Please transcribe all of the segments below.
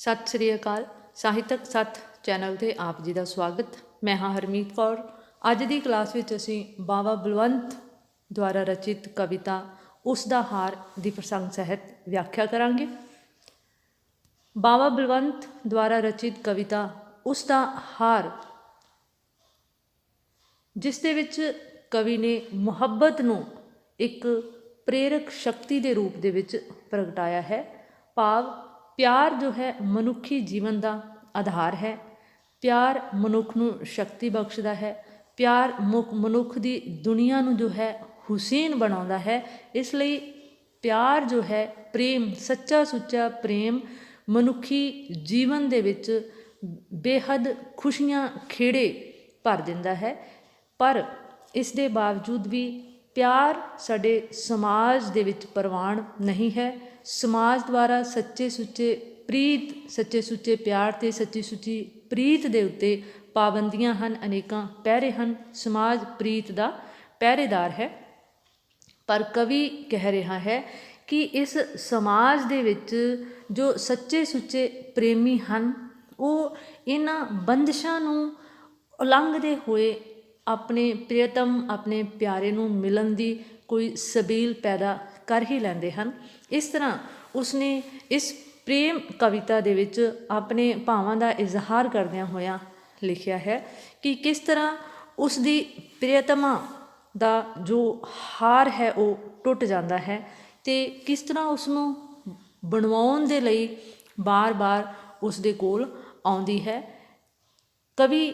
ਸਤਿ ਸ੍ਰੀ ਅਕਾਲ। ਸਾਹਿਤਕ ਸੱਥ ਚੈਨਲ ਤੇ ਆਪ ਜੀ ਦਾ ਸਵਾਗਤ। ਮੈਂ ਹਾਂ ਹਰਮੀਤ ਕੌਰ। ਅੱਜ ਦੀ ਕਲਾਸ ਵਿੱਚ ਅਸੀਂ ਬਾਵਾ ਬਲਵੰਤ ਦੁਆਰਾ ਰਚਿਤ ਕਵਿਤਾ ਉਸ ਦਾ ਹਾਰ ਦੀ ਪ੍ਰਸੰਗ ਸਹਿਤ ਵਿਆਖਿਆ ਕਰਾਂਗੇ। ਬਾਵਾ ਬਲਵੰਤ ਦੁਆਰਾ ਰਚਿਤ ਕਵਿਤਾ ਉਸ ਦਾ ਹਾਰ, ਜਿਸ ਦੇ ਵਿੱਚ ਕਵੀ ਨੇ ਮੁਹੱਬਤ ਨੂੰ ਇੱਕ ਪ੍ਰੇਰਕ ਸ਼ਕਤੀ ਦੇ ਰੂਪ ਦੇ ਵਿੱਚ ਪ੍ਰਗਟਾਇਆ ਹੈ। ਭਾਵ ਪਿਆਰ ਜੋ ਹੈ ਮਨੁੱਖੀ ਜੀਵਨ ਦਾ ਆਧਾਰ ਹੈ। ਪਿਆਰ ਮਨੁੱਖ ਨੂੰ ਸ਼ਕਤੀ ਬਖਸ਼ਦਾ ਹੈ। ਪਿਆਰ ਮੁਕ- ਮਨੁੱਖ ਦੀ ਦੁਨੀਆ ਨੂੰ ਜੋ ਹੈ ਹੁਸੈਨ ਬਣਾਉਂਦਾ ਹੈ। ਇਸ ਲਈ ਪਿਆਰ ਜੋ ਹੈ ਪ੍ਰੇਮ, ਸੱਚਾ ਸੁੱਚਾ ਪ੍ਰੇਮ ਮਨੁੱਖੀ ਜੀਵਨ ਦੇ ਵਿੱਚ ਬੇਹੱਦ ਖੁਸ਼ੀਆਂ ਖੇੜੇ ਭਰ ਦਿੰਦਾ ਹੈ। ਪਰ ਇਸ ਦੇ ਬਾਵਜੂਦ ਵੀ ਪਿਆਰ ਸਾਡੇ ਸਮਾਜ ਦੇ ਵਿੱਚ ਪ੍ਰਵਾਨ ਨਹੀਂ ਹੈ। ਸਮਾਜ ਦੁਆਰਾ ਸੱਚੇ ਸੁੱਚੇ ਪ੍ਰੀਤ, ਸੱਚੇ ਸੁੱਚੇ ਪਿਆਰ ਤੇ ਸੱਚੀ ਸੁੱਚੀ ਪ੍ਰੀਤ ਦੇ ਉੱਤੇ ਪਾਬੰਦੀਆਂ ਹਨ, ਅਨੇਕਾਂ ਪਹਿਰੇ ਹਨ। ਸਮਾਜ ਪ੍ਰੀਤ ਦਾ ਪਹਿਰੇਦਾਰ ਹੈ। ਪਰ ਕਵੀ ਕਹਿ ਰਿਹਾ ਹੈ ਕਿ ਇਸ ਸਮਾਜ ਦੇ ਵਿੱਚ ਜੋ ਸੱਚੇ ਸੁੱਚੇ ਪ੍ਰੇਮੀ ਹਨ, ਉਹ ਇਹਨਾਂ ਬੰਦਸ਼ਾਂ ਨੂੰ ਉਲੰਘਦੇ ਹੋਏ ਆਪਣੇ ਪ੍ਰੀਤਮ ਆਪਣੇ ਪਿਆਰੇ ਨੂੰ ਮਿਲਣ ਦੀ ਕੋਈ ਸਬੀਲ ਪੈਦਾ ਕਰ ਹੀ ਲੈਂਦੇ ਹਨ। ਇਸ ਤਰ੍ਹਾਂ ਉਸਨੇ ਇਸ ਪ੍ਰੇਮ ਕਵਿਤਾ ਦੇ ਵਿੱਚ ਆਪਣੇ ਭਾਵਾਂ ਦਾ ਇਜ਼ਹਾਰ ਕਰਦਿਆਂ ਹੋਇਆਂ ਲਿਖਿਆ ਹੈ ਕਿ ਕਿਸ ਤਰ੍ਹਾਂ ਉਸ ਦੀ ਪ੍ਰੀਤਮਾ ਦਾ ਜੋ ਹਾਰ ਹੈ ਉਹ ਟੁੱਟ ਜਾਂਦਾ ਹੈ ਤੇ ਕਿਸ ਤਰ੍ਹਾਂ ਉਸ ਨੂੰ ਬਣਵਾਉਣ ਦੇ ਲਈ ਬਾਰ-ਬਾਰ ਉਸ ਦੇ ਕੋਲ ਆਉਂਦੀ ਹੈ। ਕਵੀ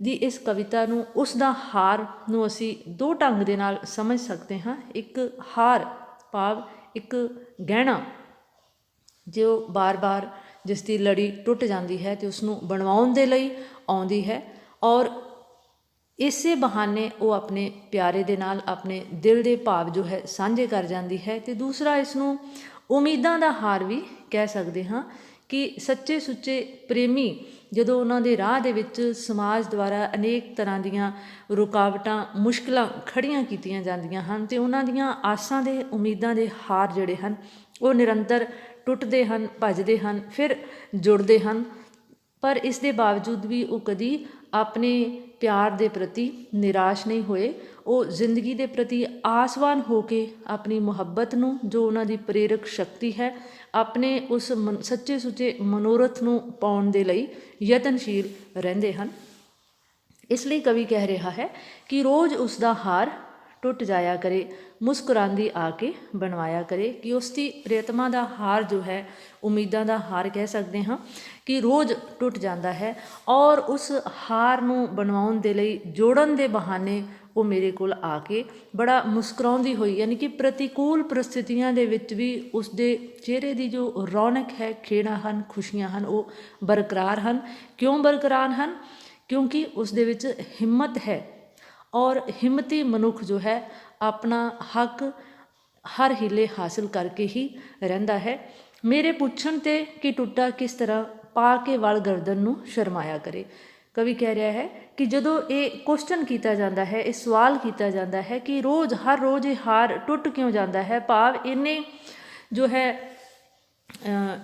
ਦੀ ਇਸ ਕਵਿਤਾ ਨੂੰ ਉਸ ਦਾ ਹਾਰ ਨੂੰ ਅਸੀਂ ਦੋ ਢੰਗ ਦੇ ਨਾਲ ਸਮਝ ਸਕਦੇ ਹਾਂ। ਇੱਕ ਹਾਰ ਭਾਵ ਇੱਕ ਗਹਿਣਾ, ਜੋ ਬਾਰ-ਬਾਰ ਜਿਸ ਦੀ ਲੜੀ ਟੁੱਟ ਜਾਂਦੀ ਹੈ ਤੇ ਉਸ ਨੂੰ ਬਣਵਾਉਣ ਦੇ ਲਈ ਆਉਂਦੀ ਹੈ ਔਰ ਇਸੇ ਬਹਾਨੇ ਉਹ ਆਪਣੇ ਪਿਆਰੇ ਦੇ ਨਾਲ ਆਪਣੇ ਦਿਲ ਦੇ ਭਾਵ ਜੋ ਹੈ ਸਾਂਝੇ ਕਰ ਜਾਂਦੀ ਹੈ ਤੇ ਦੂਸਰਾ ਇਸ ਨੂੰ ਉਮੀਦਾਂ ਦਾ ਹਾਰ ਵੀ ਕਹਿ ਸਕਦੇ ਹਾਂ ਕਿ ਸੱਚੇ ਸੁੱਚੇ ਪ੍ਰੇਮੀ ਜਦੋਂ ਉਹਨਾਂ ਦੇ ਰਾਹ ਦੇ ਵਿੱਚ ਸਮਾਜ ਦੁਆਰਾ ਅਨੇਕ ਤਰ੍ਹਾਂ ਦੀਆਂ ਰੁਕਾਵਟਾਂ, ਮੁਸ਼ਕਲਾਂ ਖੜੀਆਂ ਕੀਤੀਆਂ ਜਾਂਦੀਆਂ ਹਨ ਤੇ ਉਹਨਾਂ ਦੀਆਂ ਆਸਾਂ ਦੇ, ਉਮੀਦਾਂ ਦੇ ਹਾਰ ਜਿਹੜੇ ਹਨ, ਉਹ ਨਿਰੰਤਰ ਟੁੱਟਦੇ ਹਨ, ਭੱਜਦੇ ਹਨ, ਫਿਰ ਜੁੜਦੇ ਹਨ। ਪਰ ਇਸ ਦੇ ਬਾਵਜੂਦ ਵੀ ਉਹ ਕਦੀ ਆਪਣੇ ਪਿਆਰ ਦੇ ਪ੍ਰਤੀ ਨਿਰਾਸ਼ ਨਹੀਂ ਹੋਏ, ਉਹ ਜ਼ਿੰਦਗੀ ਦੇ ਪ੍ਰਤੀ ਆਸਵਾਨ ਹੋ ਕੇ ਆਪਣੀ ਮੁਹੱਬਤ ਨੂੰ, ਜੋ ਉਹਨਾਂ ਦੀ ਪ੍ਰੇਰਕ ਸ਼ਕਤੀ ਹੈ, ਆਪਣੇ ਉਸ ਮਨ- ਸੱਚੇ ਸੁੱਚੇ ਮਨੋਰਥ ਨੂੰ ਪਾਉਣ ਦੇ ਲਈ ਯਤਨਸ਼ੀਲ ਰਹਿੰਦੇ ਹਨ। ਇਸ ਲਈ ਕਵੀ ਕਹਿ ਰਿਹਾ ਹੈ ਕਿ ਰੋਜ਼ ਉਸ ਦਾ ਹਾਰ ਟੁੱਟ ਜਾਇਆ ਕਰੇ, ਮੁਸਕਰਾਂਦੀ ਆ ਕੇ ਬਣਵਾਇਆ ਕਰੇ। ਕਿ ਉਸ ਦੀ ਪ੍ਰੀਤਮਾ ਦਾ ਹਾਰ ਜੋ ਹੈ, ਉਮੀਦਾਂ ਦਾ ਹਾਰ ਕਹਿ ਸਕਦੇ ਹਾਂ ਕਿ ਰੋਜ਼ ਟੁੱਟ ਜਾਂਦਾ ਹੈ ਔਰ ਉਸ ਹਾਰ ਨੂੰ ਬਣਵਾਉਣ ਦੇ ਲਈ ਜੋੜਨ ਦੇ ਬਹਾਨੇ ਉਹ ਮੇਰੇ ਕੋਲ ਆ ਕੇ ਬੜਾ ਮੁਸਕਰਾਉਂਦੀ ਹੋਈ, ਯਾਨੀ ਕਿ ਪ੍ਰਤੀਕੂਲ ਪਰਿਸਥਿਤੀਆਂ ਦੇ ਵਿੱਚ ਵੀ ਉਸ ਦੇ ਚਿਹਰੇ ਦੀ ਜੋ ਰੌਣਕ ਹੈ ਖੇੜਾ ਹਨ, ਖੁਸ਼ੀਆਂ ਹਨ, ਉਹ ਬਰਕਰਾਰ ਹਨ। ਕਿਉਂ ਬਰਕਰਾਰ ਹਨ? ਕਿਉਂਕਿ ਉਸ ਦੇ ਵਿੱਚ ਹਿੰਮਤ ਹੈ ਔਰ ਹਿੰਮਤੀ ਮਨੁੱਖ ਜੋ ਹੈ, ਆਪਣਾ ਹੱਕ ਹਰ ਹੀਲੇ ਹਾਸਲ ਕਰਕੇ ਹੀ ਰਹਿੰਦਾ ਹੈ। ਮੇਰੇ ਪੁੱਛਣ ਤੇ ਕਿ ਟੁੱਟਾ ਕਿਸ ਤਰ੍ਹਾਂ ਪਾ ਕੇ ਵਾਲ ਗਰਦਨ ਨੂੰ ਸ਼ਰਮਾਇਆ ਕਰੇ। ਕਵੀ ਕਹਿ ਰਿਹਾ ਹੈ ਕਿ ਜਦੋਂ ਇਹ ਕੁਐਸਚਨ ਕੀਤਾ ਜਾਂਦਾ ਹੈ, ਇਹ ਸਵਾਲ ਕੀਤਾ ਜਾਂਦਾ ਹੈ ਕਿ ਰੋਜ਼, ਹਰ ਰੋਜ਼ ਇਹ ਹਾਰ ਟੁੱਟ ਕਿਉਂ ਜਾਂਦਾ ਹੈ? ਭਾਵ ਇਹਨੇ ਜੋ ਹੈ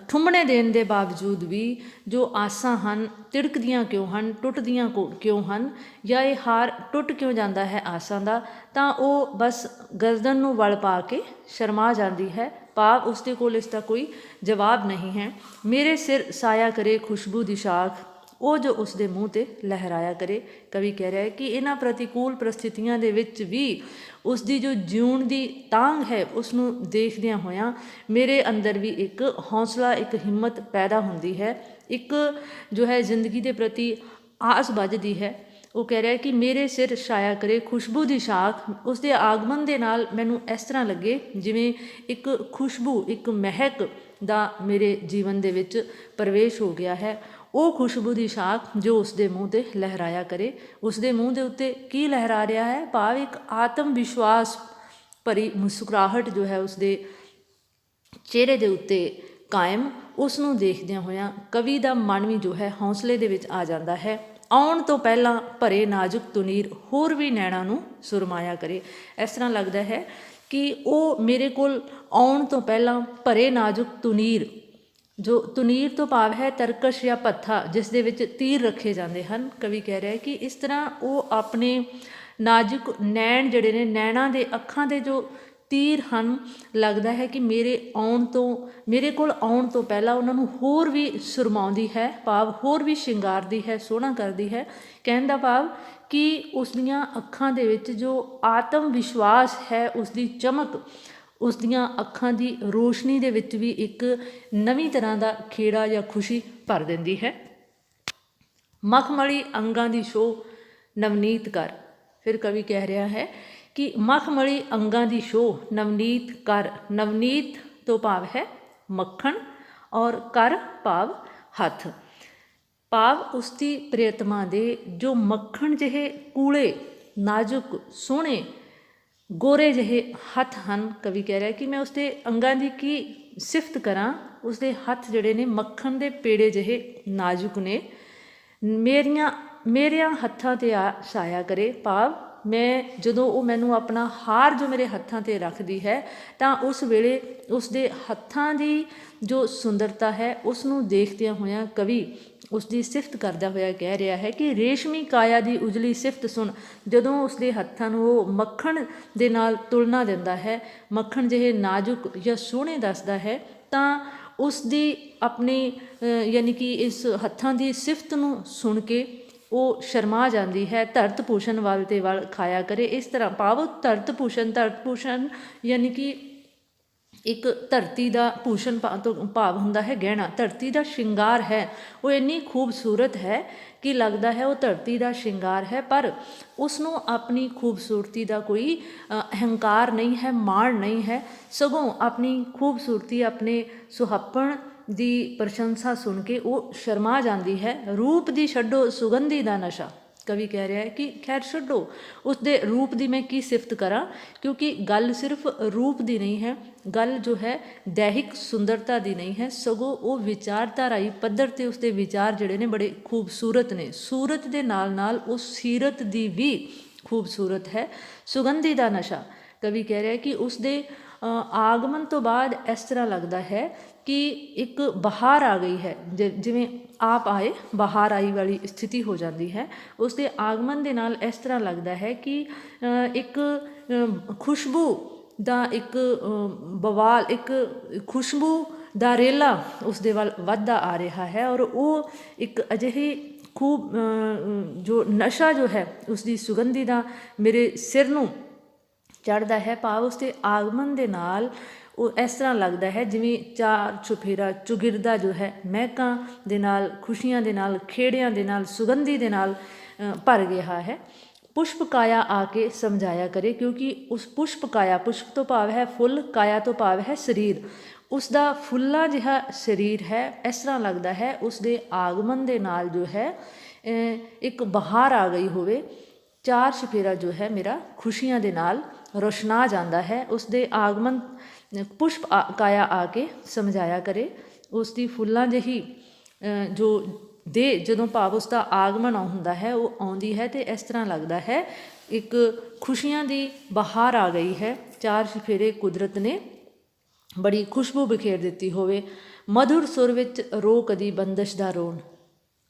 ਠੁੰਮਣੇ ਦੇਣ ਦੇ ਬਾਵਜੂਦ ਵੀ ਜੋ ਆਸਾਂ ਹਨ, ਤਿੜਕਦੀਆਂ ਕਿਉਂ ਹਨ, ਟੁੱਟਦੀਆਂ ਕੋ- ਕਿਉਂ ਹਨ ਜਾਂ ਇਹ ਹਾਰ ਟੁੱਟ ਕਿਉਂ ਜਾਂਦਾ ਹੈ ਆਸਾਂ ਦਾ, ਤਾਂ ਉਹ ਬਸ ਗਰਦਨ ਨੂੰ ਵਲ ਪਾ ਕੇ ਸ਼ਰਮਾ ਜਾਂਦੀ ਹੈ। ਭਾਵ ਉਸ ਦੇ ਕੋਲ ਇਸ ਦਾ ਕੋਈ ਜਵਾਬ ਨਹੀਂ ਹੈ। ਮੇਰੇ ਸਿਰ ਸਾਇਆ ਕਰੇ ਖੁਸ਼ਬੂ ਦੀ ਸ਼ਾਖ ਉਹ ਜੋ ਉਸ ਦੇ ਮੂੰਹ ਤੇ ਲਹਿਰਾਇਆ ਕਰੇ, ਕਵੀ ਕਹਿ ਰਿਹਾ ਹੈ ਕਿ ਇਹਨਾਂ ਪ੍ਰਤੀਕੂਲ ਪ੍ਰਸਥਿਤੀਆਂ ਦੇ ਵਿੱਚ ਵੀ ਉਸ ਦੀ ਜੋ ਜਿਉਣ ਦੀ ਤਾਂਗ ਹੈ ਉਸ ਨੂੰ ਦੇਖਦਿਆਂ ਹੋਇਆਂ ਮੇਰੇ ਅੰਦਰ ਵੀ ਇੱਕ ਹੌਸਲਾ, ਇੱਕ ਹਿੰਮਤ ਪੈਦਾ ਹੁੰਦੀ ਹੈ, ਇੱਕ ਜੋ ਹੈ ਜ਼ਿੰਦਗੀ ਦੇ ਪ੍ਰਤੀ ਆਸ ਵੱਜਦੀ ਹੈ। ਉਹ ਕਹਿ ਰਿਹਾ ਕਿ ਮੇਰੇ ਸਿਰ ਛਾਇਆ ਕਰੇ, ਖੁਸ਼ਬੂ ਦੀ ਸ਼ਾਖ ਉਸ ਦੇ ਆਗਮਨ ਦੇ ਨਾਲ ਮੈਨੂੰ ਇਸ ਤਰ੍ਹਾਂ ਲੱਗੇ ਜਿਵੇਂ ਇੱਕ ਖੁਸ਼ਬੂ, ਇੱਕ ਮਹਿਕ ਦਾ ਮੇਰੇ ਜੀਵਨ ਦੇ ਵਿੱਚ ਪ੍ਰਵੇਸ਼ ਹੋ ਗਿਆ ਹੈ। ਉਹ ਖੁਸ਼ਬੂ ਦੀ ਸ਼ਾਖ ਜੋ ਉਸ ਦੇ ਮੂੰਹ ਤੇ ਲਹਿਰਾਇਆ ਕਰੇ। ਉਸ ਦੇ ਮੂੰਹ ਦੇ ਉੱਤੇ ਕੀ ਲਹਿਰਾ ਰਿਹਾ ਹੈ? ਭਾਵ ਇੱਕ ਆਤਮ ਵਿਸ਼ਵਾਸ ਭਰੀ ਮੁਸਕਰਾਹਟ ਜੋ ਹੈ ਉਸ ਦੇ ਚਿਹਰੇ ਦੇ ਉੱਤੇ ਕਾਇਮ ਉਸ ਨੂੰ ਦੇਖਦਿਆਂ ਹੋਇਆਂ ਕਵੀ ਦਾ ਮਨ ਵੀ ਜੋ ਹੈ ਹੌਸਲੇ ਦੇ ਵਿੱਚ ਆ ਜਾਂਦਾ ਹੈ। ਆਉਣ ਤੋਂ ਪਹਿਲਾਂ ਭਰੇ ਨਾਜ਼ੁਕ ਤੁਨੀਰ ਹੋਰ ਵੀ ਨੈਣਾ ਨੂੰ ਸੁਰਮਾਇਆ ਕਰੇ। ਇਸ ਤਰ੍ਹਾਂ ਲੱਗਦਾ ਹੈ ਕਿ ਉਹ ਮੇਰੇ ਕੋਲ ਆਉਣ ਤੋਂ ਪਹਿਲਾਂ ਭਰੇ ਨਾਜ਼ੁਕ ਤੁਨੀਰ ਜੋ ਤੁਨੀਰ ਤੋਂ ਭਾਵ ਹੈ ਤਰਕਸ਼ ਜਾਂ ਪੱਥਾ ਜਿਸ ਦੇ ਵਿੱਚ ਤੀਰ ਰੱਖੇ ਜਾਂਦੇ ਹਨ। ਕਵੀ ਕਹਿ ਰਿਹਾ ਹੈ ਕਿ ਇਸ ਤਰ੍ਹਾਂ ਉਹ ਆਪਣੇ ਨਾਜ਼ੁਕ ਨੈਣ ਜਿਹੜੇ ਨੇ, ਨੈਣਾਂ ਦੇ ਅੱਖਾਂ ਦੇ ਜੋ ਤੀਰ ਹਨ, ਲੱਗਦਾ ਹੈ ਕਿ ਮੇਰੇ ਆਉਣ ਤੋਂ, ਮੇਰੇ ਕੋਲ ਆਉਣ ਤੋਂ ਪਹਿਲਾਂ ਉਹਨਾਂ ਨੂੰ ਹੋਰ ਵੀ ਸੁਰਮਾਉਂਦੀ ਹੈ, ਭਾਵ ਹੋਰ ਵੀ ਸ਼ਿੰਗਾਰਦੀ ਹੈ, ਸੋਹਣਾ ਕਰਦੀ ਹੈ। ਕਹਿਣ ਦਾ ਭਾਵ ਕਿ ਉਸ ਦੀਆਂ ਅੱਖਾਂ ਦੇ ਵਿੱਚ ਜੋ ਆਤਮ ਵਿਸ਼ਵਾਸ ਹੈ, ਉਸ ਦੀ ਚਮਕ ਉਸ ਦੀਆਂ ਅੱਖਾਂ ਦੀ ਰੋਸ਼ਨੀ ਦੇ ਵਿੱਚ ਵੀ ਇੱਕ ਨਵੀਂ ਤਰ੍ਹਾਂ ਦਾ ਖੇੜਾ ਜਾਂ ਖੁਸ਼ੀ ਭਰ ਦਿੰਦੀ ਹੈ। ਮਖਮਲੀ ਅੰਗਾਂ ਦੀ ਸ਼ੋ ਨਵਨੀਤ ਕਰ। ਫਿਰ ਕਵੀ ਕਹਿ ਰਿਹਾ ਹੈ ਕਿ ਮਖਮਲੀ ਅੰਗਾਂ ਦੀ ਸ਼ੋ ਨਵਨੀਤ ਕਰ। ਨਵਨੀਤ ਤੋਂ ਭਾਵ ਹੈ ਮੱਖਣ ਔਰ ਕਰ ਭਾਵ ਹੱਥ। ਭਾਵ ਉਸ ਦੀ ਪ੍ਰਿਯਤਮਾ ਦੇ ਜੋ ਮੱਖਣ ਜਿਹੇ ਕੂਲੇ, ਨਾਜ਼ੁਕ, ਸੋਹਣੇ ਗੋਰੇ ਜਿਹੇ ਹੱਥ ਹਨ, ਕਵੀ ਕਹਿ ਰਿਹਾ ਕਿ ਮੈਂ ਉਸਦੇ ਅੰਗਾਂ ਦੀ ਕੀ ਸਿਫਤ ਕਰਾਂ? ਉਸਦੇ ਹੱਥ ਜਿਹੜੇ ਨੇ ਮੱਖਣ ਦੇ ਪੇੜੇ ਜਿਹੇ ਨਾਜ਼ੁਕ ਨੇ। ਮੇਰੀਆਂ, ਮੇਰਿਆਂ ਹੱਥਾਂ ਤੇ ਆ ਸਾਇਆ ਕਰੇ ਭਾਵ, ਮੈਂ ਜਦੋਂ ਉਹ ਮੈਨੂੰ ਆਪਣਾ ਹਾਰ ਜੋ ਮੇਰੇ ਹੱਥਾਂ ਤੇ ਰੱਖਦੀ ਹੈ, ਤਾਂ ਉਸ ਵੇਲੇ ਉਸ ਦੇ ਹੱਥਾਂ ਦੀ ਜੋ ਸੁੰਦਰਤਾ ਹੈ ਉਸ ਨੂੰ ਦੇਖਦਿਆਂ ਹੋਇਆਂ ਕਵੀ ਉਸ ਦੀ ਸਿਫਤ ਕਰਦਾ ਹੋਇਆ ਕਹਿ ਰਿਹਾ ਹੈ ਕਿ ਰੇਸ਼ਮੀ ਕਾਇਆ ਦੀ ਉਜਲੀ ਸਿਫਤ ਸੁਣ ਜਦੋਂ ਉਸ ਦੇ ਹੱਥਾਂ ਨੂੰ ਉਹ ਮੱਖਣ ਦੇ ਨਾਲ ਤੁਲਨਾ ਦਿੰਦਾ ਹੈ, ਮੱਖਣ ਜਿਹੇ ਨਾਜ਼ੁਕ ਜਾਂ ਸੋਹਣੇ ਦੱਸਦਾ ਹੈ, ਤਾਂ ਉਸ ਦੀ ਆਪਣੀ ਯਾਨੀ ਕਿ ਇਸ ਹੱਥਾਂ ਦੀ ਸਿਫਤ ਨੂੰ ਸੁਣ ਕੇ ਉਹ ਸ਼ਰਮਾ ਜਾਂਦੀ ਹੈ, ਧਰਤ ਭੂਸ਼ਣ ਵੱਲ ਤੇ ਵੱਲ ਖਾਇਆ ਕਰੇ। ਇਸ ਤਰ੍ਹਾਂ ਪਾਵ ਧਰਤ ਭੂਸ਼ਣ ਧਰਤ ਭੂਸ਼ਣ ਯਾਨੀ ਕਿ ਇੱਕ ਧਰਤੀ ਦਾ ਭੂਸ਼ਣ ਭਾ- ਤੋਂ ਭਾਵ ਹੁੰਦਾ ਹੈ ਗਹਿਣਾ। ਧਰਤੀ ਦਾ ਸ਼ਿੰਗਾਰ ਹੈ। ਉਹ ਇੰਨੀ ਖੂਬਸੂਰਤ ਹੈ ਕਿ ਲੱਗਦਾ ਹੈ ਉਹ ਧਰਤੀ ਦਾ ਸ਼ਿੰਗਾਰ ਹੈ, ਪਰ ਉਸ ਨੂੰ ਆਪਣੀ ਖੂਬਸੂਰਤੀ ਦਾ ਕੋਈ ਅਹੰਕਾਰ ਨਹੀਂ ਹੈ, ਮਾਣ ਨਹੀਂ ਹੈ। ਸਗੋਂ ਆਪਣੀ ਖੂਬਸੂਰਤੀ, ਆਪਣੇ ਸੁਹੱਪਣ ਦੀ ਪ੍ਰਸ਼ੰਸਾ ਸੁਣ ਕੇ ਉਹ ਸ਼ਰਮਾ ਜਾਂਦੀ ਹੈ। ਰੂਪ ਦੀ ਛੱਡੋ, ਸੁਗੰਧੀ ਦਾ ਨਸ਼ਾ। ਕਵੀ ਕਹਿ ਰਿਹਾ ਹੈ ਕਿ ਖੈਰ ਛੱਡੋ ਉਸ ਦੇ ਰੂਪ ਦੀ ਮੈਂ ਕੀ ਸਿਫਤ ਕਰਾਂ? ਕਿਉਂਕਿ ਗੱਲ ਸਿਰਫ ਰੂਪ ਦੀ ਨਹੀਂ ਹੈ, ਗੱਲ ਜੋ ਹੈ ਦੈਹਿਕ ਸੁੰਦਰਤਾ ਦੀ ਨਹੀਂ ਹੈ, ਸਗੋਂ ਉਹ ਵਿਚਾਰਧਾਰਾਈ ਪੱਧਰ ਤੇ ਉਸ ਦੇ ਵਿਚਾਰ ਜਿਹੜੇ ਨੇ ਬੜੇ ਖੂਬਸੂਰਤ ਨੇ। ਸੂਰਤ ਦੇ ਨਾਲ ਨਾਲ ਉਹ ਸੀਰਤ ਦੀ ਵੀ ਖੂਬਸੂਰਤ ਹੈ, ਸੁਗੰਧੀ ਦਾ ਨਸ਼ਾ। ਕਵੀ ਕਹਿ ਰਿਹਾ ਹੈ ਕਿ ਉਸ ਦੇ ਆਗਮਨ ਤੋਂ ਬਾਅਦ ਇਸ ਤਰ੍ਹਾਂ ਲੱਗਦਾ ਹੈ ਕਿ ਇੱਕ ਬਹਾਰ ਆ ਗਈ ਹੈ, ਜ, ਜਿਵੇਂ ਆਪ ਆਏ, ਬਹਾਰ ਆਈ ਵਾਲੀ ਸਥਿਤੀ ਹੋ ਜਾਂਦੀ ਹੈ। ਉਸ ਦੇ ਆਗਮਨ ਦੇ ਨਾਲ ਇਸ ਤਰ੍ਹਾਂ ਲੱਗਦਾ ਹੈ ਕਿ ਇੱਕ ਖੁਸ਼ਬੂ ਦਾ ਇੱਕ ਬਵਾਲ, ਇੱਕ ਖੁਸ਼ਬੂ ਦਾ ਰੇਲਾ ਉਸ ਦੇ ਵੱਲ ਵੱਧਦਾ ਆ ਰਿਹਾ ਹੈ ਔਰ ਉਹ ਇੱਕ ਅਜਿਹੀ ਖੂਬ ਜੋ ਨਸ਼ਾ ਜੋ ਹੈ ਉਸ ਦੀ ਸੁਗੰਧੀ ਦਾ ਮੇਰੇ ਸਿਰ ਨੂੰ ਚੜਦਾ ਹੈ। ਭਾਵ ਉਸ ਦੇ ਆਗਮਨ ਦੇ ਨਾਲ ਉਹ ਇਸ ਤਰ੍ਹਾਂ ਲੱਗਦਾ ਹੈ ਜਿਵੇਂ ਚਾਰ ਚੁਫੇਰਾ ਚੁਗਿਰਦਾ ਜੋ ਹੈ ਮਹਿਕਾਂ ਦੇ ਨਾਲ, ਖੁਸ਼ੀਆਂ ਦੇ ਨਾਲ, ਖੇੜਿਆਂ ਦੇ ਨਾਲ, ਸੁਗੰਧੀ ਦੇ ਨਾਲ ਭਰ ਗਿਆ ਹੈ। ਪੁਸ਼ਪ ਕਾਇਆ ਆ ਕੇ ਸਮਝਾਇਆ ਕਰੇ ਕਿਉਂਕਿ ਉਸ ਪੁਸ਼ਪ ਕਾਇਆ, ਪੁਸ਼ਪ ਤੋਂ ਭਾਵ ਹੈ ਫੁੱਲ, ਕਾਇਆ ਤੋਂ ਭਾਵ ਹੈ ਸਰੀਰ। ਉਸ ਦਾ ਫੁੱਲਾ ਜਿਹਾ ਸਰੀਰ ਹੈ, ਇਸ ਤਰ੍ਹਾਂ ਲੱਗਦਾ ਹੈ ਉਸ ਦੇ ਆਗਮਨ ਦੇ ਨਾਲ ਜੋ ਹੈ ਇੱਕ ਬਹਾਰ ਆ ਗਈ ਹੋਵੇ। ਚਾਰ ਸ਼ਫੇਰਾ ਜੋ ਹੈ ਮੇਰਾ ਖੁਸ਼ੀਆਂ ਦੇ ਨਾਲ ਰੋਸ਼ਨਾ ਜਾਂਦਾ ਹੈ, ਉਸ ਦੇ ਆਗਮਨ ਪੁਸ਼ਪ ਆ- ਕਾਇਆ ਆ ਕੇ ਸਮਝਾਇਆ ਕਰੇ। ਉਸ ਦੀ ਫੁੱਲਾਂ ਜਿਹੀ ਜੋ ਦੇ, ਜਦੋਂ ਭਾਵ ਉਸ ਦਾ ਆਗਮਨ ਹੁੰਦਾ ਹੈ, ਉਹ ਆਉਂਦੀ ਹੈ ਤੇ ਇਸ ਤਰ੍ਹਾਂ ਲੱਗਦਾ ਹੈ, ਇੱਕ ਖੁਸ਼ੀਆਂ ਦੀ ਬਹਾਰ ਆ ਗਈ ਹੈ। ਚਾਰ ਸ਼ਫੇਰੇ ਕੁਦਰਤ ਨੇ ਬੜੀ ਖੁਸ਼ਬੂ ਬਿਖੇਰ ਦਿੱਤੀ ਹੋਵੇ। ਮధుਰ ਸੁਰ ਵਿੱਚ ਰੋ ਕਦੀ ਬੰਦਸ਼ ਦਾ ਰੋਣ।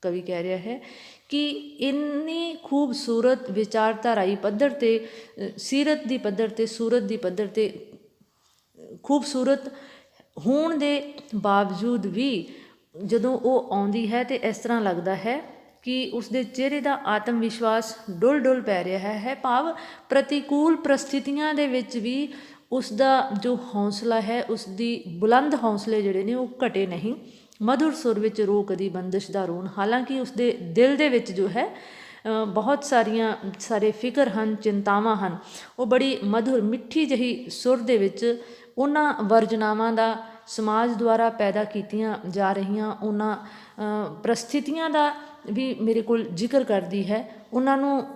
ਕਵੀ ਕਹਿ ਰਿਹਾ ਹੈ ਕਿ ਇੰਨੀ ਖੂਬਸੂਰਤ ਵਿਚਾਰਧਾਰਾਈ ਪੱਧਰ ਤੇ ਸੀਰਤ ਦੀ ਪੱਧਰ ਤੇ, ਸੂਰਤ ਦੀ ਪੱਧਰ ਤੇ ਖੂਬਸੂਰਤ ਹੋਣ ਦੇ ਬਾਵਜੂਦ ਵੀ ਜਦੋਂ ਉਹ ਆਉਂਦੀ ਹੈ ਤੇ ਇਸ ਤਰ੍ਹਾਂ ਲੱਗਦਾ ਹੈ ਕਿ ਉਸ ਦੇ ਚਿਹਰੇ ਦਾ ਆਤਮ ਵਿਸ਼ਵਾਸ ਡੁੱਲ ਡੁੱਲ ਪੈ ਰਿਹਾ ਹੈ ਭਾਵ ਪ੍ਰਤੀਕੂਲ ਪ੍ਰਸਥਿਤੀਆਂ ਦੇ ਵਿੱਚ ਵੀ ਉਸ ਦਾ ਜੋ ਹੌਸਲਾ ਹੈ ਉਸ ਦੀ ਬੁਲੰਦ ਹੌਸਲੇ ਜਿਹੜੇ ਨੇ ਉਹ ਘਟੇ ਨਹੀਂ। ਮధుਰ ਸੁਰ ਵਿੱਚ ਰੋ ਕਦੀ ਬੰਦਸ਼ ਦਾ ਰੋਣ, ਹਾਲਾਂਕਿ ਉਸ ਦੇ ਦਿਲ ਦੇ ਵਿੱਚ ਜੋ ਹੈ ਬਹੁਤ ਸਾਰੀਆਂ, ਸਾਰੇ ਫਿਕਰ ਹਨ, ਚਿੰਤਾਵਾਂ ਹਨ। ਉਹ ਬੜੀ ਮਧੁਰ, ਮਿੱਠੀ ਜਹੀ ਸੁਰ ਦੇ ਵਿੱਚ ਉਹਨਾਂ ਵਰਜਨਾਵਾਂ ਦਾ ਸਮਾਜ ਦੁਆਰਾ ਪੈਦਾ ਕੀਤੀਆਂ ਜਾ ਰਹੀਆਂ, ਉਹਨਾਂ ਪ੍ਰਸਥਿਤੀਆਂ ਦਾ ਵੀ ਮੇਰੇ ਕੋਲ ਜ਼ਿਕਰ ਕਰਦੀ ਹੈ। ਉਹਨਾਂ ਨੂੰ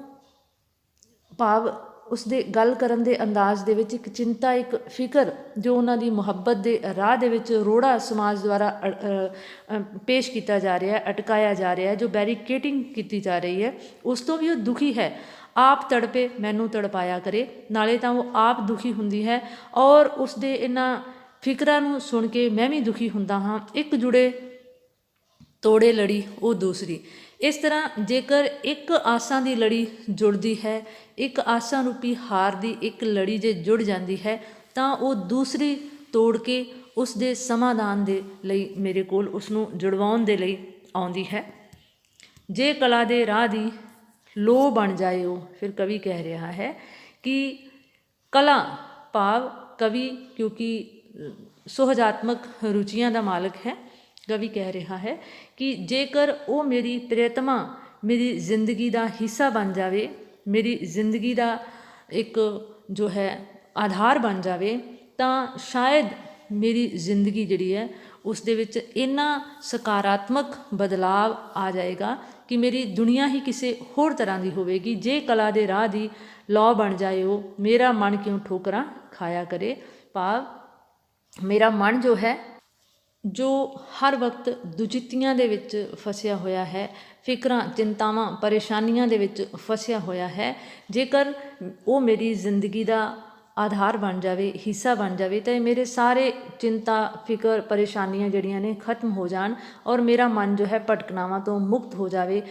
ਭਾਵ ਉਸਦੇ ਗੱਲ ਕਰਨ ਦੇ ਅੰਦਾਜ਼ ਦੇ ਵਿੱਚ ਇੱਕ ਚਿੰਤਾ, ਇੱਕ ਫਿਕਰ, ਜੋ ਉਹਨਾਂ ਦੀ ਮੁਹੱਬਤ ਦੇ ਰਾਹ ਦੇ ਵਿੱਚ ਰੋੜਾ ਸਮਾਜ ਦੁਆਰਾ ਅ- ਪੇਸ਼ ਕੀਤਾ ਜਾ ਰਿਹਾ ਹੈ, ਅਟਕਾਇਆ ਜਾ ਰਿਹਾ ਹੈ, ਜੋ ਬੈਰੀਕੇਟਿੰਗ ਕੀਤੀ ਜਾ ਰਹੀ ਹੈ, ਉਸ ਤੋਂ ਵੀ ਉਹ ਦੁਖੀ ਹੈ। ਆਪ ਤੜਪੇ, ਮੈਨੂੰ ਤੜਪਾਇਆ ਕਰੇ, ਨਾਲੇ ਤਾਂ ਉਹ ਆਪ ਦੁਖੀ ਹੁੰਦੀ ਹੈ ਔਰ ਉਸਦੇ ਇਹਨਾਂ ਫਿਕਰਾਂ ਨੂੰ ਸੁਣ ਕੇ ਮੈਂ ਵੀ ਦੁਖੀ ਹੁੰਦਾ ਹਾਂ। ਇੱਕ ਜੁੜੇ ਤੋੜੇ ਲੜੀ, ਉਹ ਦੂਸਰੀ। ਇਸ ਤਰ੍ਹਾਂ ਜੇਕਰ ਇੱਕ ਆਸਾਂ ਦੀ ਲੜੀ ਜੁੜਦੀ ਹੈ, ਇੱਕ ਆਸਾਂ ਰੂਪੀ ਹਾਰ ਦੀ ਇੱਕ ਲੜੀ ਜੇ ਜੁੜ ਜਾਂਦੀ ਹੈ, ਤਾਂ ਉਹ ਦੂਸਰੀ ਤੋੜ ਕੇ ਉਸ ਦੇ ਸਮਾਧਾਨ ਦੇ ਲਈ ਮੇਰੇ ਕੋਲ ਉਸ ਨੂੰ ਜੁੜਵਾਉਣ ਦੇ ਲਈ ਆਉਂਦੀ ਹੈ। ਜੇ ਕਲਾ ਦੇ ਰਾਹ ਦੀ ਲੋ ਬਣ ਜਾਏ ਉਹ ਫਿਰ ਕਵੀ ਕਹਿ ਰਿਹਾ ਹੈ ਕਿ ਕਲਾ ਭਾਵ ਕਵੀ ਕਿਉਂਕਿ ਸੁਹਜਾਤਮਕ ਰੁਚੀਆਂ ਦਾ ਮਾਲਕ ਹੈ। ਕਵੀ ਕਹਿ ਰਿਹਾ ਹੈ ਕਿ ਜੇਕਰ ਉਹ ਮੇਰੀ ਪ੍ਰਿਯਤਮਾ ਮੇਰੀ ਜ਼ਿੰਦਗੀ ਦਾ ਹਿੱਸਾ ਬਣ ਜਾਵੇ, ਮੇਰੀ ਜ਼ਿੰਦਗੀ ਦਾ ਇੱਕ ਜੋ ਹੈ ਆਧਾਰ ਬਣ ਜਾਵੇ, ਤਾਂ ਸ਼ਾਇਦ ਮੇਰੀ ਜ਼ਿੰਦਗੀ ਜਿਹੜੀ ਹੈ ਉਸ ਦੇ ਵਿੱਚ ਇੰਨਾ ਸਕਾਰਾਤਮਕ ਬਦਲਾਵ ਆ ਜਾਏਗਾ ਕਿ ਮੇਰੀ ਦੁਨੀਆ ਹੀ ਕਿਸੇ ਹੋਰ ਤਰ੍ਹਾਂ ਦੀ ਹੋਵੇਗੀ। ਜੇ ਕਲਾ ਦੇ ਰਾਹ ਦੀ ਲੌ ਬਣ ਜਾਏ ਉਹ, ਮੇਰਾ ਮਨ ਕਿਉਂ ਠੋਕਰਾਂ ਖਾਇਆ ਕਰੇ? ਭਾਵ ਮੇਰਾ ਮਨ ਜੋ ਹੈ ਜੋ ਹਰ ਵਕਤ ਦੁਚਿੱਤੀਆਂ ਦੇ ਵਿੱਚ ਫਸਿਆ ਹੋਇਆ ਹੈ, ਫਿਕਰਾਂ, ਚਿੰਤਾਵਾਂ, ਪਰੇਸ਼ਾਨੀਆਂ ਦੇ ਵਿੱਚ ਫਸਿਆ ਹੋਇਆ ਹੈ, ਜੇਕਰ ਉਹ ਮੇਰੀ ਜ਼ਿੰਦਗੀ ਦਾ ਆਧਾਰ ਬਣ ਜਾਵੇ, ਹਿੱਸਾ ਬਣ ਜਾਵੇ, ਤਾਂ ਇਹ ਮੇਰੇ ਸਾਰੇ ਚਿੰਤਾ, ਫਿਕਰ, ਪਰੇਸ਼ਾਨੀਆਂ ਜਿਹੜੀਆਂ ਨੇ ਖਤਮ ਹੋ ਜਾਣ ਔਰ ਮੇਰਾ ਮਨ ਜੋ ਹੈ ਭਟਕਣਾਵਾਂ ਤੋਂ ਮੁਕਤ ਹੋ ਜਾਵੇ।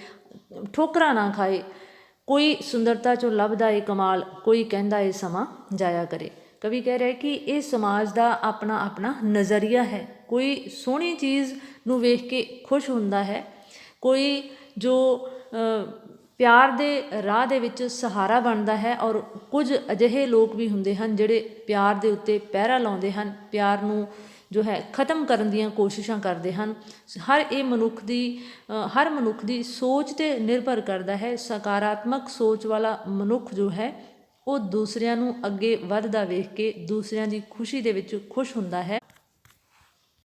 ਠੋਕਰਾਂ ਨਾ ਖਾਏ, ਕੋਈ ਸੁੰਦਰਤਾ ਚੋਂ ਲੱਭਦਾ ਏ ਕਮਾਲ, ਕੋਈ ਕਹਿੰਦਾ ਏ ਸਮਾਂ ਜਾਇਆ ਕਰੇ। ਕਵੀ ਕਹਿ ਰਿਹਾ ਕਿ ਇਹ ਸਮਾਜ ਦਾ ਆਪਣਾ ਆਪਣਾ ਨਜ਼ਰੀਆ ਹੈ। ਕੋਈ ਸੋਹਣੀ ਚੀਜ਼ ਨੂੰ ਵੇਖ ਕੇ ਖੁਸ਼ ਹੁੰਦਾ ਹੈ, ਕੋਈ ਜੋ ਪਿਆਰ ਦੇ ਰਾਹ ਦੇ ਵਿੱਚ ਸਹਾਰਾ ਬਣਦਾ ਹੈ ਔਰ ਕੁਝ ਅਜਿਹੇ ਲੋਕ ਵੀ ਹੁੰਦੇ ਹਨ ਜਿਹੜੇ ਪਿਆਰ ਦੇ ਉੱਤੇ ਪਹਿਰਾ ਲਾਉਂਦੇ ਹਨ, ਪਿਆਰ ਨੂੰ ਜੋ ਹੈ ਖਤਮ ਕਰਨ ਦੀਆਂ ਕੋਸ਼ਿਸ਼ਾਂ ਕਰਦੇ ਹਨ। ਹਰ ਇਹ ਮਨੁੱਖ ਦੀ ਹਰ ਮਨੁੱਖ ਦੀ ਸੋਚ ਤੇ ਨਿਰਭਰ ਕਰਦਾ ਹੈ, ਸਕਾਰਾਤਮਕ ਸੋਚ ਵਾਲਾ ਮਨੁੱਖ ਜੋ ਹੈ ਉਹ ਦੂਸਰਿਆਂ ਨੂੰ ਅੱਗੇ ਵੱਧਦਾ ਵੇਖ ਕੇ ਦੂਸਰਿਆਂ ਦੀ ਖੁਸ਼ੀ ਦੇ ਵਿੱਚ ਖੁਸ਼ ਹੁੰਦਾ ਹੈ।